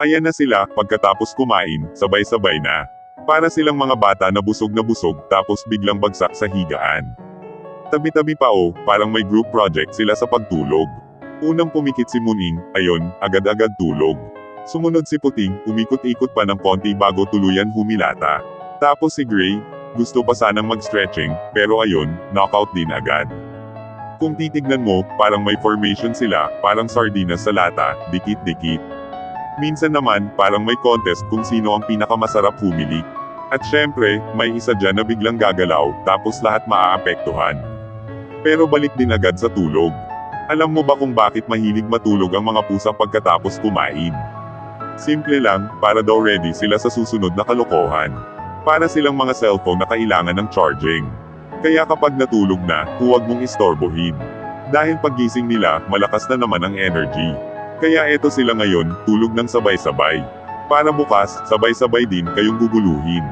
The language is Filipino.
Ayan na sila, pagkatapos kumain, sabay-sabay na. Para silang mga bata na busog na busog tapos biglang bagsak sa higaan. Tabi-tabi pa o, parang may group project sila sa pagtulog. Unang pumikit si Muning, ayon, agad-agad tulog. Sumunod si Puting, umikot-ikot pa ng konti bago tuluyan humilata. Tapos si Gray, gusto pa sanang mag-stretching, pero ayon, knockout din agad. Kung titignan mo, parang may formation sila, parang sardinas sa lata, dikit-dikit. Minsan naman, parang may contest kung sino ang pinakamasarap humili. At syempre, may isa dyan na biglang gagalaw, tapos lahat maaapektuhan. Pero balik din agad sa tulog. Alam mo ba kung bakit mahilig matulog ang mga pusa pagkatapos kumain? Simple lang, para daw ready sila sa susunod na kalokohan. Para silang mga cellphone na kailangan ng charging. Kaya kapag natulog na, huwag mong istorbohin. Dahil paggising nila, malakas na naman ang energy. Kaya eto sila ngayon, tulog ng sabay-sabay. Para bukas, sabay-sabay din kayong guguluhin.